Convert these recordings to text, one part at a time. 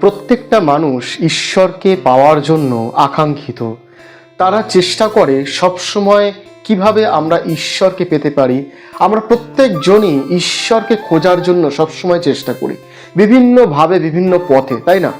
প্রত্যেকটা মানুষ ঈশ্বরকে পাওয়ার জন্য আকাঙ্ক্ষিত। তারা চেষ্টা করে সবসময় কীভাবে আমরা ঈশ্বরকে পেতে পারি। আমরা প্রত্যেকজনই ঈশ্বরকে খোঁজার জন্য সবসময় চেষ্টা করি। বিভিন্নভাবে, বিভিন্ন পথে, তাই না?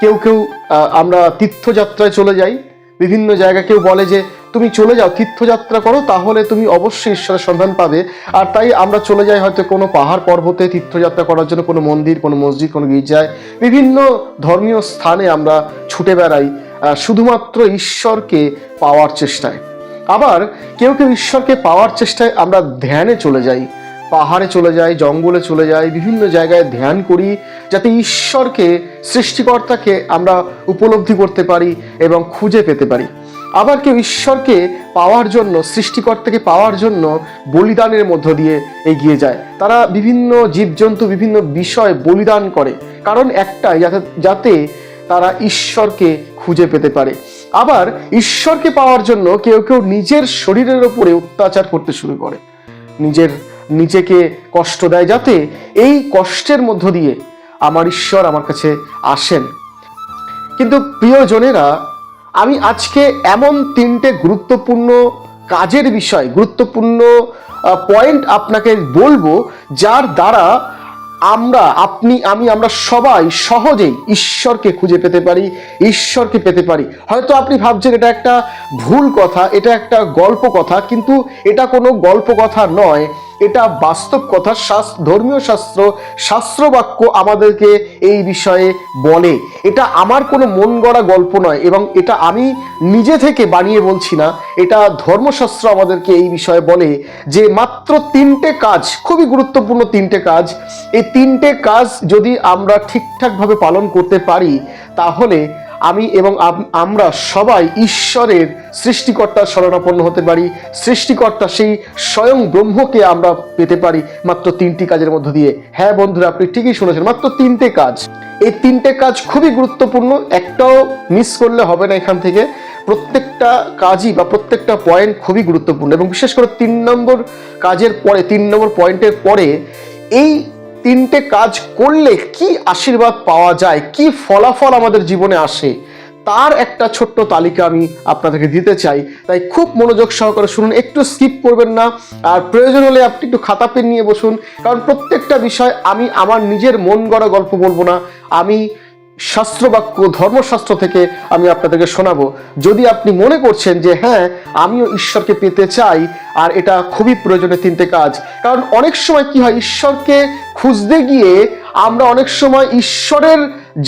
কেউ কেউ আমরা তীর্থযাত্রায় চলে যাই বিভিন্ন জায়গায় কেউ বলে যে, তুমি চলে যাও, তীর্থযাত্রা করো, তাহলে তুমি অবশ্যই ঈশ্বরের সন্ধান পাবে। আর তাই আমরা চলে যাই হয়তো কোনো পাহাড় পর্বতে তীর্থযাত্রা করার জন্য, কোনো মন্দির, কোনো মসজিদ, কোনো গির্জায়। বিভিন্ন ধর্মীয় স্থানে আমরা ছুটে বেড়াই শুধুমাত্র ঈশ্বরকে পাওয়ার চেষ্টায়। আবার কেউ কেউ ঈশ্বরকে পাওয়ার চেষ্টায় আমরা ধ্যানে চলে যাই। পাহাড়ে চলে যাই, জঙ্গলে চলে যাই, বিভিন্ন জায়গায় ধ্যান করি, যাতে ঈশ্বরকে, সৃষ্টিকর্তাকে আমরা উপলব্ধি করতে পারি এবং খুঁজে পেতে পারি। আবার কেউ ঈশ্বরকে পাওয়ার জন্য, সৃষ্টিকর্তাকে পাওয়ার জন্য বলিদানের মধ্য দিয়ে এগিয়ে যায়। তারা বিভিন্ন জীবজন্তু, বিভিন্ন বিষয় বলিদান করে। কারণ একটাই, যাতে যাতে তারা ঈশ্বরকে খুঁজে পেতে পারে। আবার ঈশ্বরকে পাওয়ার জন্য কেউ কেউ নিজের শরীরের ওপরে অত্যাচার করতে শুরু করে। নিজের নিজেকে কষ্ট দেয় যাতে এই কষ্টের মধ্য দিয়ে আমার ঈশ্বর আমার কাছে আসেন। কিন্তু প্রিয়জনেরা, আমি আজকে এমন তিনটে গুরুত্বপূর্ণ কাজের বিষয়, গুরুত্বপূর্ণ পয়েন্ট আপনাকে বলব যার দ্বারা আমরা, আপনি, আমি, আমরা সবাই সহজেই ঈশ্বরকে খুঁজে পেতে পারি, ঈশ্বরকে পেতে পারি। হয়তো আপনি ভাবছেন এটা একটা ভুল কথা, এটা একটা গল্প কথা, কিন্তু এটা কোনো গল্প কথা নয়। এটা বাস্তব কথা ধর্মীয় শাস্ত্র শাস্ত্র বাক্য আমাদেরকে এই বিষয়ে বলে। এটা আমার কোনো মন গড়া গল্প নয় এবং এটা আমি নিজে থেকে বানিয়ে বলছি না। এটা ধর্মশাস্ত্র আমাদেরকে এই বিষয়ে বলে যে মাত্র তিনটে কাজ, খুবই গুরুত্বপূর্ণ তিনটে কাজ, এই তিনটে কাজ যদি আমরা ঠিকঠাকভাবে পালন করতে পারি, তাহলে আমি এবং আমরা সবাই ঈশ্বরের সৃষ্টিকর্তার শরণাপন্ন হতে পারি। সৃষ্টিকর্তা সেই স্বয়ং ব্রহ্মকে আমরা পেতে পারি মাত্র তিনটি কাজের মধ্য দিয়ে। হ্যাঁ বন্ধুরা, আপনি ঠিকই শুনেছেন, মাত্র তিনটে কাজ। এই তিনটে কাজ খুবই গুরুত্বপূর্ণ, একটাও মিস করলে হবে না এখান থেকে। প্রত্যেকটা কাজই বা প্রত্যেকটা পয়েন্ট খুবই গুরুত্বপূর্ণ এবং বিশেষ করে তিন নম্বর কাজের পরে, তিন নম্বর পয়েন্টের পরে এই তিনটে কাজ করলে কি আশীর্বাদ পাওয়া যায়? কি ফলাফল আমাদের জীবনে আসে? তার একটা ছোট্ট তালিকা আমি আপনাদেরকে দিতে চাই। তাই খুব মনোযোগ সহকারে শুনুন, একটু স্কিপ করবেন না। আর প্রয়োজন হলে আপনি একটু খাতা পেন নিয়ে বসুন। কারণ প্রত্যেকটা বিষয় আমি আমার নিজের মন গড়া গল্প বলব না। আমি শাস্ত্রবাক্য, ধর্মশাস্ত্র থেকে আমি আপনাদেরকে শোনাবো। যদি আপনি মনে করছেন যে হ্যাঁ আমিও ঈশ্বরকে পেতে চাই, আর এটা খুবই প্রয়োজনীয় তিনটে কাজ। কারণ অনেক সময় কি হয়, ঈশ্বরকে খুঁজতে গিয়ে আমরা অনেক সময় ঈশ্বরের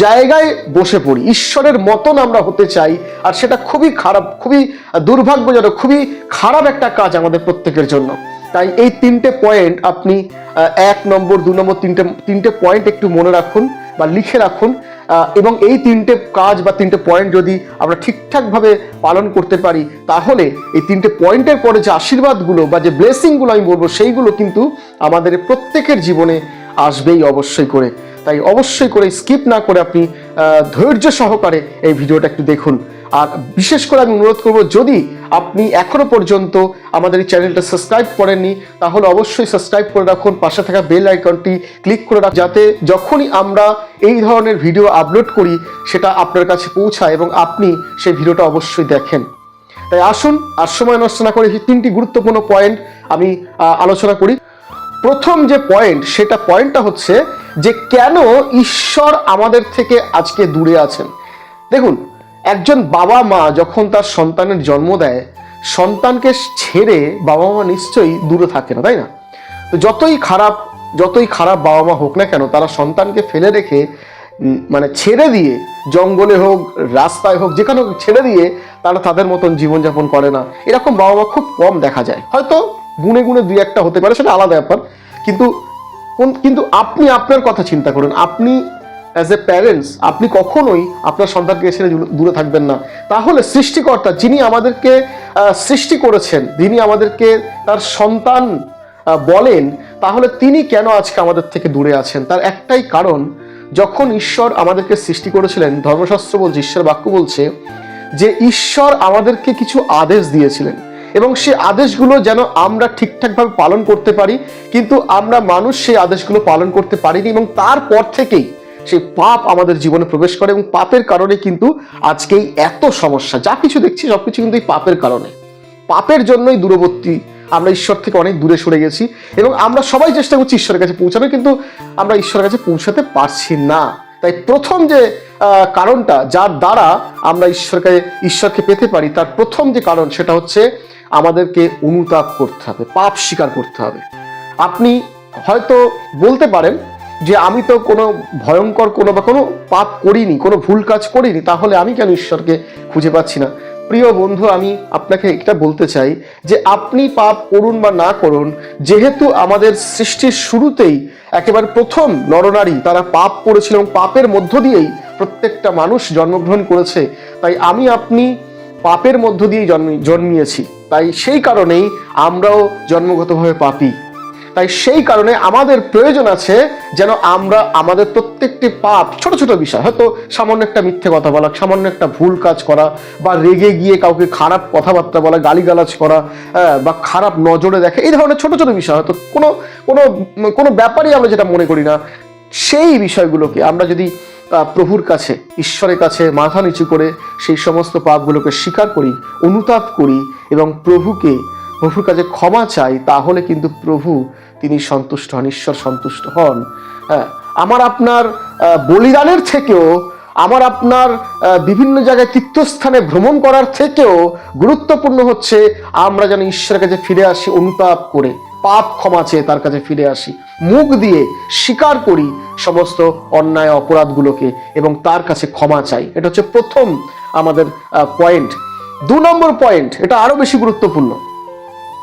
জায়গায় বসে পড়ি, ঈশ্বরের মতন আমরা হতে চাই, আর সেটা খুবই খারাপ, খুবই দুর্ভাগ্যজনক, খুবই খারাপ একটা কাজ আমাদের প্রত্যেকের জন্য। তাই এই তিনটে পয়েন্ট আপনি এক নম্বর, দু নম্বর, তিনটে তিনটে পয়েন্ট একটু মনে রাখুন। বা লিখে রাখুন এবং এই তিনটে কাজ বা তিনটে পয়েন্ট যদি আমরা ঠিকঠাকভাবে পালন করতে পারি, তাহলে এই তিনটে পয়েন্টের পরে যে আশীর্বাদগুলো বা যে ব্লেসিংগুলো আমি বলব, সেইগুলো কিন্তু আমাদের প্রত্যেকের জীবনে আসবেই অবশ্যই করে। তাই অবশ্যই করে স্কিপ না করে আপনি ধৈর্য সহকারে এই ভিডিওটা একটু দেখুন। আর বিশেষ করে আমি অনুরোধ করব, যদি আপনি এখনও পর্যন্ত আমাদের এই চ্যানেলটা সাবস্ক্রাইব করেননি, তাহলে অবশ্যই সাবস্ক্রাইব করে রাখুন, পাশে থাকা বেল আইকনটি ক্লিক করে রাখুন, যাতে যখনই আমরা এই ধরনের ভিডিও আপলোড করি, সেটা আপনার কাছে পৌঁছায় এবং আপনি সেই ভিডিওটা অবশ্যই দেখেন। তাই আসুন, আর সময় নষ্ট না করে তিনটি গুরুত্বপূর্ণ পয়েন্ট আমি আলোচনা করি। প্রথম যে পয়েন্ট, সেটা পয়েন্টটা হচ্ছে যে কেন ঈশ্বর আমাদের থেকে আজকে দূরে আছেন? দেখুন একজন বাবা মা যখন তার সন্তানের জন্ম দেয়, সন্তানকে ছেড়ে বাবা মা নিশ্চয়ই দূরে থাকে না, তাই না? তো যতই খারাপ যতই খারাপ বাবা মা হোক না কেন, তারা সন্তানকে ফেলে রেখে মানে ছেড়ে দিয়ে, জঙ্গলে হোক, রাস্তায় হোক, যেখানে হোক ছেড়ে দিয়ে তারা তাদের মতন জীবনযাপন করে না। এরকম বাবা মা খুব কম দেখা যায়। হয়তো গুনে গুনে দুই একটা হতে পারে, সেটা আলাদা ব্যাপার। কিন্তু কোন- কিন্তু আপনি আপনার কথা চিন্তা করুন। আপনি অ্যাজ এ প্যারেন্টস আপনি কখনোই আপনার সন্তানকে দূরে- দূরে থাকবেন না। তাহলে সৃষ্টিকর্তা যিনি আমাদেরকে সৃষ্টি করেছেন, যিনি আমাদেরকে তার সন্তান বলেন, তাহলে তিনি কেন আজকে আমাদের থেকে দূরে আছেন? তার একটাই কারণ, যখন ঈশ্বর আমাদেরকে সৃষ্টি করেছিলেন, ধর্মশাস্ত্র বলছে ঈশ্বর বাক্য বলছে যে ঈশ্বর আমাদেরকে কিছু আদেশ দিয়েছিলেন। এবং সেই আদেশগুলো যেন আমরা ঠিকঠাকভাবে পালন করতে পারি, কিন্তু আমরা মানুষ সেই আদেশগুলো পালন করতে পারিনি এবং তারপর থেকেই সেই পাপ আমাদের জীবনে প্রবেশ করে এবং পাপের কারণে কিন্তু আজকে এত সমস্যা। যা কিছু দেখছি সবকিছু কিন্তু এই পাপের কারণে। পাপের জন্যই দূরবর্তী। আমরা ঈশ্বর থেকে অনেক দূরে সরে গেছি এবং আমরা সবাই চেষ্টা করছি ঈশ্বরের কাছে পৌঁছানো কিন্তু আমরা ঈশ্বরের কাছে পৌঁছাতে পারছি না। তাই প্রথম যে কারণটা যার দ্বারা আমরা ঈশ্বরকে ঈশ্বরকে পেতে পারি, তার প্রথম যে কারণ সেটা হচ্ছে আমাদেরকে অনুতাপ করতে হবে, পাপ স্বীকার করতে হবে। আপনি হয়তো বলতে পারেন যে আমি তো কোনো ভয়ঙ্কর কোনো বা কোনো পাপ করিনি, কোনো ভুল কাজ করিনি, তাহলে আমি কেন ঈশ্বরকে খুঁজে পাচ্ছি না? প্রিয় বন্ধু, আমি আপনাকে এটা বলতে চাই যে আপনি পাপ করুন বা না করুন, যেহেতু আমাদের সৃষ্টির শুরুতেই একেবারে প্রথম নরনারী তারা পাপ করেছিল এবং পাপের মধ্য দিয়েই প্রত্যেকটা মানুষ জন্মগ্রহণ করেছে, তাই আমি আপনি পাপের মধ্য দিয়েই জন্ম, জন্মিয়েছি। তাই সেই কারণেই আমরাও জন্মগতভাবে পাপী। তাই সেই কারণে আমাদের প্রয়োজন আছে যেন আমরা আমাদের প্রত্যেকটি পাপ ছোট ছোট বিষয় হয়তো সামান্য একটা মিথ্যে কথা বলা সামান্য একটা ভুল কাজ করা বা রেগে গিয়ে কাউকে খারাপ কথাবার্তা বলা গালিগালাজ করা আহ, বা খারাপ নজরে দেখা এই ধরনের ছোট ছোট বিষয় হয়তো কোনো কোনো কোনো ব্যাপারই আমরা যেটা মনে করি না। সেই বিষয়গুলোকে আমরা যদি প্রভুর কাছে ঈশ্বরের কাছে মাথা নিচু করে সেই সমস্ত পাপগুলোকে স্বীকার করি অনুতাপ করি এবং প্রভুকে প্রভুর কাছে ক্ষমা চাই তাহলে কিন্তু প্রভু তিনি সন্তুষ্ট হন, ঈশ্বর সন্তুষ্ট হন। হ্যাঁ আমার আপনার বলিদানের থেকেও, আমার আপনার বিভিন্ন জায়গায় তীর্থস্থানে ভ্রমণ করার থেকেও গুরুত্বপূর্ণ হচ্ছে, আমরা যেন ঈশ্বরের কাছে ফিরে আসি, অনুতাপ করে, পাপ ক্ষমা চেয়ে তার কাছে ফিরে আসি, মুখ দিয়ে স্বীকার করি সমস্ত অন্যায় অপরাধগুলোকে এবং তার কাছে ক্ষমা চাই। এটা হচ্ছে প্রথম আমাদের পয়েন্ট দু নম্বর পয়েন্ট এটা আরও বেশি গুরুত্বপূর্ণ।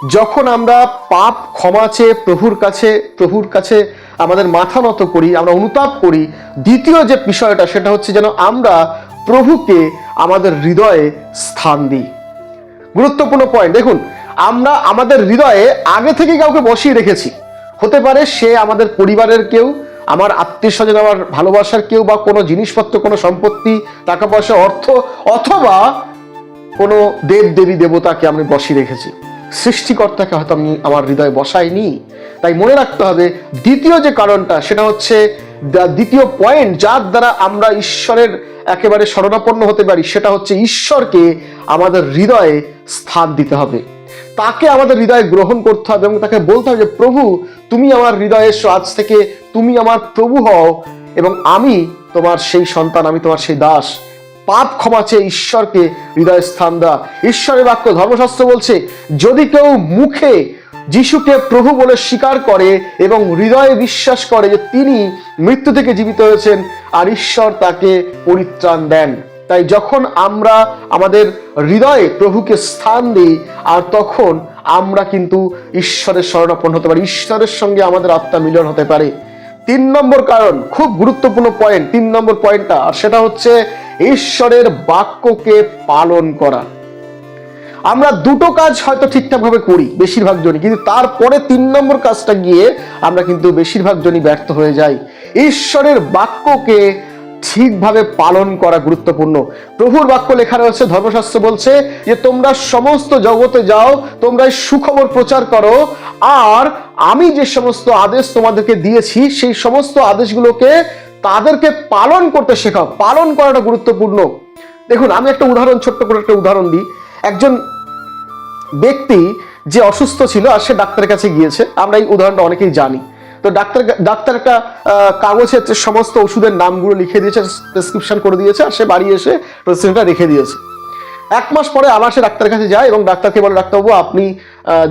যখন আমরা পাপ ক্ষমা চেয়ে প্রভুর কাছে প্রভুর কাছে আমাদের মাথা নত করি, আমরা অনুতাপ করি, দ্বিতীয় যে বিষয়টা সেটা হচ্ছে যেন আমরা প্রভুকে আমাদের হৃদয়ে স্থান দিই। গুরুত্বপূর্ণ পয়েন্ট দেখুন, আমরা আমাদের হৃদয়ে আগে থেকে কাউকে বসিয়ে রেখেছি। হতে পারে সে আমাদের পরিবারের কেউ, আমার আত্মীয় স্বজন আমার ভালোবাসার কেউ বা কোনো জিনিসপত্র, কোনো সম্পত্তি, টাকা পয়সা, অর্থ, অথবা কোনো দেব দেবী দেবতাকে আমি বসিয়ে রেখেছি। সৃষ্টিকর্তাকে হয়তো আমি আমার হৃদয়ে বসাইনি। তাই মনে রাখতে হবে, দ্বিতীয় যে কারণটা, সেটা হচ্ছে দ্বিতীয় পয়েন্ট, যার দ্বারা আমরা ঈশ্বরের একেবারে শরণাপন্ন হতে পারি, সেটা হচ্ছে ঈশ্বরকে আমাদের হৃদয়ে স্থান দিতে হবে। তাকে আমাদের হৃদয়ে গ্রহণ করতে হবে এবং তাকে বলতে হবে যে, প্রভু, তুমি আমার হৃদয়ে এসো, আজ থেকে তুমি আমার প্রভু হও এবং আমি তোমার সেই সন্তান, আমি তোমার সেই দাস। পাপ ক্ষমা চেয়ে ঈশ্বরকে হৃদয় স্থান দেওয়া ঈশ্বরের বাক্য ধর্মশাস্ত্র বলছে, যদি কেউ মুখে যিশুকে প্রভু বলে স্বীকার করে এবং হৃদয়ে বিশ্বাস করে যে তিনি মৃত্যু থেকে জীবিত হয়েছেন, আর ঈশ্বর তাকে পরিত্রাণ দেন। তাই যখন আমরা আমাদের হৃদয়ে প্রভুকে স্থান দিই, আর তখন আমরা কিন্তু ঈশ্বরের শরণাপন্ন হতে পারি। ঈশ্বরের সঙ্গে আমাদের আত্মা মিলন হতে পারে। তিন নম্বর কারণ, খুব গুরুত্বপূর্ণ পয়েন্ট তিন নম্বর পয়েন্টটা আর সেটা হচ্ছে ঈশ্বরের বাক্যকে পালন করা। আমরা দুটো কাজ হয়তো ঠিকঠাকভাবে করি, বেশিরভাগ জনই, কিন্তু তারপরে তিন নম্বর কাজটা গিয়ে আমরা কিন্তু বেশিরভাগ জনই ব্যর্থ হয়ে যাই। ঈশ্বরের বাক্যকে ঠিকভাবে পালন করা গুরুত্বপূর্ণ। প্রভুর বাক্য লেখা রয়েছে, ধর্মশাস্ত্র বলছে যে, তোমরা সমস্ত জগতে যাও, তোমরা সুখবর প্রচার করো। আর আমি যে সমস্ত আদেশ তোমাদেরকে দিয়েছি, সেই সমস্ত আদেশগুলোকে তাদেরকে পালন করতে শেখাও। পালন করাটা গুরুত্বপূর্ণ। দেখুন, আমি একটা উদাহরণ, ছোট্ট করে একটা উদাহরণ দিই। একজন ব্যক্তি যে অসুস্থ ছিল আর সে ডাক্তারের কাছে গিয়েছে। আমরা এই উদাহরণটা অনেকেই জানি। তো ডাক্তার ডাক্তার একটা কাগজে সমস্ত ওষুধের নামগুলো লিখে দিয়েছে প্রেসক্রিপশন করে দিয়েছে, আর সে বাড়ি এসে প্রেসক্রিপশনটা রেখে দিয়েছে। এক মাস পরে আবার সে ডাক্তারের কাছে যায় এবং ডাক্তারকে বলে, ডাক্তারবাবু, আপনি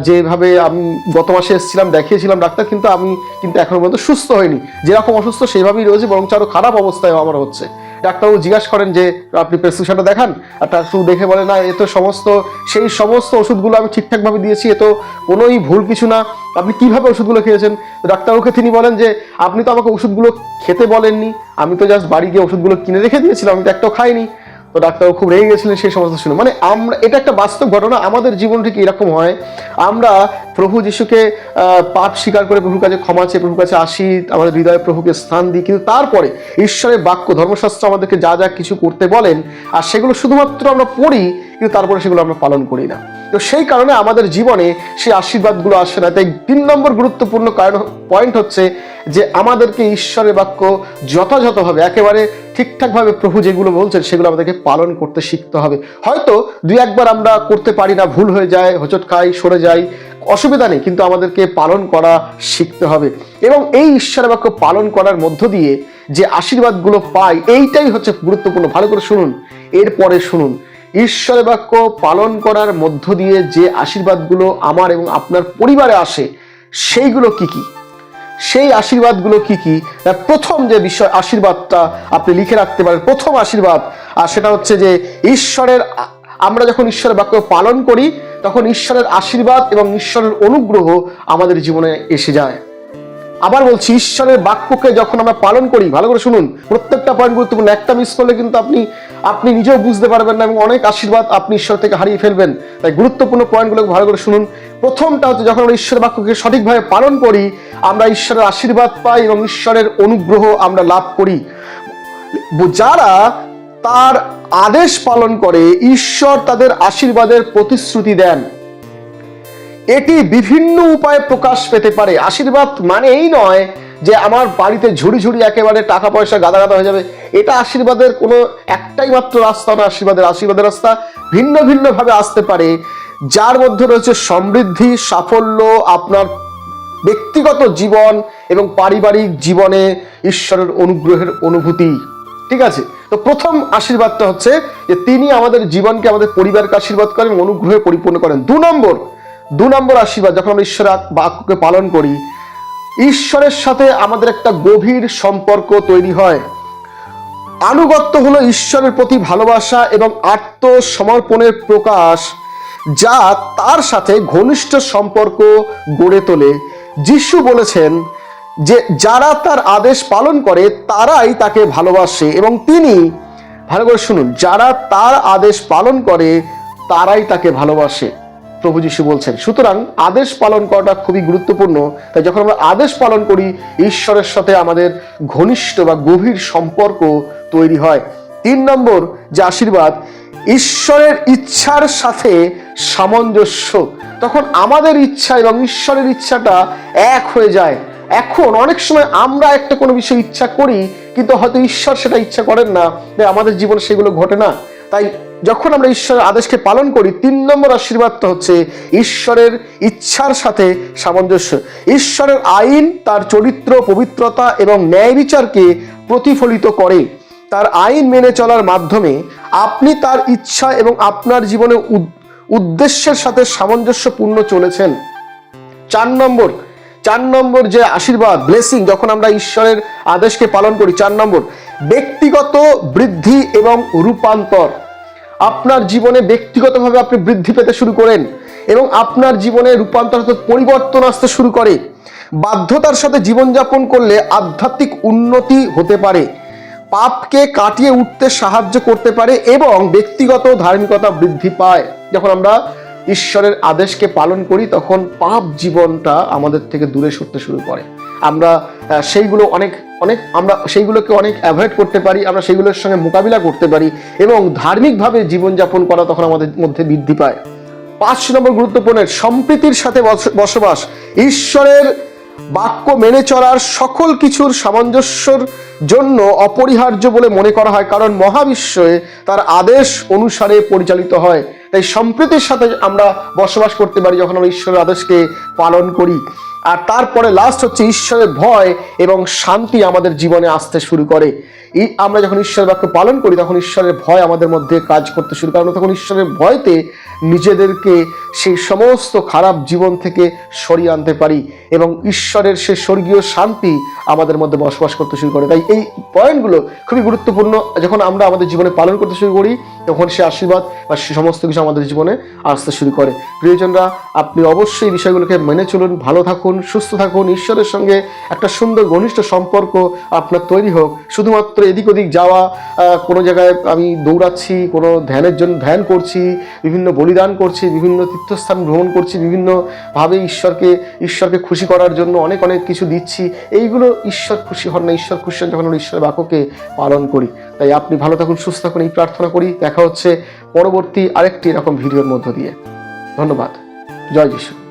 যেভাবে আমি গত মাসে এসেছিলাম, দেখিয়েছিলাম ডাক্তার, কিন্তু আমি কিন্তু এখনও পর্যন্ত সুস্থ হয়নি যেরকম অসুস্থ সেইভাবেই রয়েছে বরং আরও খারাপ অবস্থায় আমার হচ্ছে। ডাক্তারবাবু জিজ্ঞাসা করেন যে, আপনি প্রেসক্রিপশনটা দেখান? আর তার শুধু দেখে বলে, না, এ তো সমস্ত, সেই সমস্ত ওষুধগুলো আমি ঠিকঠাকভাবে দিয়েছি, এ তো কোনোই ভুল কিছু না। আপনি কীভাবে ওষুধগুলো খেয়েছেন? ডাক্তারবাবুকে তিনি বলেন যে, আপনি তো আমাকে ওষুধগুলো খেতে বলেননি। আমি তো জাস্ট বাড়ি গিয়ে ওষুধগুলো কিনে রেখে দিয়েছিলাম, আমি তো একটাও খাইনি। তো ডাক্তারও খুব রেগে গেছিলেন সেই সমস্ত শুনে। মানে আমরা এটা একটা বাস্তব ঘটনা, আমাদের জীবন ঠিক এরকম হয়। আমরা প্রভু যিশুকে পাপ স্বীকার করে প্রভুর কাছে ক্ষমা চেয়ে প্রভুর কাছে আসি, আমাদের হৃদয়ে প্রভুকে স্থান দিই। কিন্তু তারপরে ঈশ্বরের বাক্য, ধর্মশাস্ত্র আমাদেরকে যা যা কিছু করতে বলেন, আর সেগুলো শুধুমাত্র আমরা পড়ি, কিন্তু তারপরে সেগুলো আমরা পালন করি না। তো সেই কারণে আমাদের জীবনে সেই আশীর্বাদগুলো আসে না। তাই তিন নম্বর গুরুত্বপূর্ণ কারণ পয়েন্ট হচ্ছে যে আমাদেরকে ঈশ্বরের বাক্য যথাযথভাবে, একেবারে ঠিকঠাকভাবে প্রভু যেগুলো বলছেন সেগুলো আমাদেরকে পালন করতে শিখতে হবে। হয়তো দুই একবার আমরা করতে পারি না, ভুল হয়ে যায়, হোঁচট খাই, সরে যাই, অসুবিধা নেই, কিন্তু আমাদেরকে পালন করা শিখতে হবে। এবং এই ঈশ্বরের বাক্য পালন করার মধ্য দিয়ে যে আশীর্বাদগুলো পাই, এইটাই হচ্ছে গুরুত্বপূর্ণ। ভালো করে শুনুন, এরপরে শুনুন। ঈশ্বরের বাক্য পালন করার মধ্য দিয়ে যে আশীর্বাদগুলো আমার এবং আপনার পরিবারে আসে, সেইগুলো কি কি? সেই আশীর্বাদগুলো কি কি? প্রথম যে বিষয় আশীর্বাদটা আপনি লিখে রাখতে পারেন, প্রথম আশীর্বাদ, আর সেটা হচ্ছে যে ঈশ্বরের আমরা যখন ঈশ্বরের বাক্য পালন করি, তখন ঈশ্বরের আশীর্বাদ এবং ঈশ্বরের অনুগ্রহ আমাদের জীবনে এসে যায়। আবার বলছি, ঈশ্বরের বাক্যকে যখন আমরা পালন করি, ভালো করে শুনুন, প্রত্যেকটা পয়েন্ট গুরুত্বপূর্ণ, একটা মিস করলে কিন্তু আপনি আপনি নিজেও বুঝতে পারবেন না এবং অনেক আশীর্বাদ আপনি ঈশ্বর থেকে হারিয়ে ফেলবেন। তাই গুরুত্বপূর্ণ পয়েন্টগুলো ভালো করে শুনুন। প্রথমটা হচ্ছে যখন আমরা ঈশ্বরের বাক্যকে সঠিকভাবে পালন করি, আমরা ঈশ্বরের আশীর্বাদ পাই এবং ঈশ্বরের অনুগ্রহ আমরা লাভ করি। যারা তার আদেশ পালন করে, ঈশ্বর তাদের আশীর্বাদের প্রতিশ্রুতি দেন। এটি বিভিন্ন উপায়ে প্রকাশ পেতে পারে। আশীর্বাদ মানে এই নয় যে আমার বাড়িতে ঝুড়ি ঝুড়ি একেবারে টাকা পয়সা গাদা গাদা হয়ে যাবে। এটা আশীর্বাদের কোনো একটাই মাত্র রাস্তা না, আশীর্বাদের আশীর্বাদের রাস্তা ভিন্ন ভিন্ন ভাবে আসতে পারে। যার মধ্যে রয়েছে সমৃদ্ধি, সাফল্য, আপনার ব্যক্তিগত জীবন এবং পারিবারিক জীবনে ঈশ্বরের অনুগ্রহের অনুভূতি। ঠিক আছে? তো প্রথম আশীর্বাদটা হচ্ছে যে তিনি আমাদের জীবনকে, আমাদের পরিবারকে আশীর্বাদ করেন অনুগ্রহে পরিপূর্ণ করেন। দু নম্বর দু নম্বর আশীর্বাদ, যখন আমরা ঈশ্বরের বাক্যকে পালন করি, ঈশ্বরের সাথে আমাদের একটা গভীর সম্পর্ক তৈরি হয়। আনুগত্য হলো ঈশ্বরের প্রতি ভালোবাসা এবং আত্মসমর্পণের প্রকাশ, যা তার সাথে ঘনিষ্ঠ সম্পর্ক গড়ে তোলে। যিশু বলেছেন যে, যারা তার আদেশ পালন করে, তারাই তাকে ভালোবাসে এবং তিনি, ভালো করে শুনুন, যারা তার আদেশ পালন করে, তারাই তাকে ভালোবাসে। প্রভু যিশু বলছেন, সুতরাং আদেশ পালন করাটা খুবই গুরুত্বপূর্ণ। তাই যখন আমরা আদেশ পালন করি, ঈশ্বরের সাথে আমাদের ঘনিষ্ঠ বা গভীর সম্পর্ক তৈরি হয়। তিন নম্বর, যে আশীর্বাদ, ঈশ্বরের ইচ্ছার সাথে সামঞ্জস্য। তখন আমাদের ইচ্ছা এবং ঈশ্বরের ইচ্ছাটা এক হয়ে যায়। এখন অনেক সময় আমরা একটা কোনো বিষয় ইচ্ছা করি, কিন্তু হয়তো ঈশ্বর সেটা ইচ্ছা করেন না, তাই আমাদের জীবনে সেগুলো ঘটে না। তাই যখন আমরা ঈশ্বরের আদেশকে পালন করি, তিন নম্বর আশীর্বাদটা হচ্ছে ঈশ্বরের ইচ্ছার সাথে সামঞ্জস্য। ঈশ্বরের আইন, তার চরিত্র, পবিত্রতা এবং ন্যায় বিচারকে প্রতিফলিত করে। তার আইন মেনে চলার মাধ্যমে আপনি তার ইচ্ছা এবং আপনার জীবনে উদ- উদ্দেশ্যের সাথে সামঞ্জস্যপূর্ণ চলেছেন। চার নম্বর চার নম্বর যে আশীর্বাদ ব্লেসিং যখন আমরা ঈশ্বরের আদেশকে পালন করি, চার নম্বর, ব্যক্তিগত বৃদ্ধি এবং রূপান্তর। আপনার জীবনে ব্যক্তিগতভাবে আপনি বৃদ্ধি পেতে শুরু করেন এবং আপনার জীবনে রূপান্তর পরিবর্তন আসতে শুরু করে। বাধ্যতার সাথে জীবনযাপন করলে আধ্যাত্মিক উন্নতি হতে পারে। পাপকে কাটিয়ে উঠতে সাহায্য করতে পারে এবং ব্যক্তিগত ধার্মিকতা বৃদ্ধি পায়। যখন আমরা ঈশ্বরের আদেশকে পালন করি, তখন পাপ জীবনটা আমাদের থেকে দূরে সরতে শুরু করে। আমরা সেইগুলো অনেক অনেক, আমরা সেইগুলোকে অনেক অ্যাভয়েড করতে পারি, আমরা সেইগুলোর সঙ্গে মোকাবিলা করতে পারি এবং ধার্মিকভাবে জীবনযাপন করা তখন আমাদের মধ্যে বৃদ্ধি পায়। পাঁচ নম্বর গুরুত্বপূর্ণ, সম্প্রীতির সাথে বস- বসবাস। ঈশ্বরের বাক্য মেনে চলার সকল কিছুর সামঞ্জস্যর জন্য অপরিহার্য বলে মনে করা হয়, কারণ মহাবিশ্বে তার আদেশ অনুসারে পরিচালিত হয়। তাই সম্প্রীতির সাথে আমরা বসবাস করতে পারি যখন আমরা ঈশ্বরের আদেশকে পালন করি। আর তারপরে লাস্ট হচ্ছে ঈশ্বরের ভয় এবং শান্তি আমাদের জীবনে আসতে শুরু করে। এই আমরা যখন ঈশ্বরের বাক্য পালন করি, তখন ঈশ্বরের ভয় আমাদের মধ্যে কাজ করতে শুরু করে। তখন ঈশ্বরের ভয়তে নিজেদেরকে সেই সমস্ত খারাপ জীবন থেকে সরিয়ে আনতে পারি এবং ঈশ্বরের সে স্বর্গীয় শান্তি আমাদের মধ্যে বসবাস করতে শুরু করে। তাই এই পয়েন্টগুলো খুবই গুরুত্বপূর্ণ। যখন আমরা আমাদের জীবনে পালন করতে শুরু করি, তখন সে আশীর্বাদ বা সে সমস্ত কিছু আমাদের জীবনে আসতে শুরু করে। প্রিয়জনরা, আপনি অবশ্যই এই বিষয়গুলোকে মেনে চলুন, ভালো থাকুন, সুস্থ থাকুন, ঈশ্বরের সঙ্গে একটা সুন্দর ঘনিষ্ঠ সম্পর্ক আপনার তৈরি হোক। শুধুমাত্র এদিক ওদিক যাওয়া কোনো জায়গায় আমি দৌড়াচ্ছি, কোনো ধ্যানের জন্য ধ্যান করছি, বিভিন্ন বলিদান করছি, বিভিন্ন তীর্থস্থান ভ্রমণ করছি, বিভিন্নভাবে ঈশ্বরকে ঈশ্বরকে খুশি করার জন্য অনেক অনেক কিছু দিচ্ছি, এইগুলো ঈশ্বর খুশি হন না, ঈশ্বর খুশি যখন আমরা ঈশ্বরের বাক্যকে পালন করি। তাই আপনি ভালো থাকুন, সুস্থ থাকুন, এই প্রার্থনা করি। দেখা হচ্ছে পরবর্তী আরেকটি এরকম ভিডিওর মধ্য দিয়ে। ধন্যবাদ। জয় যিশু।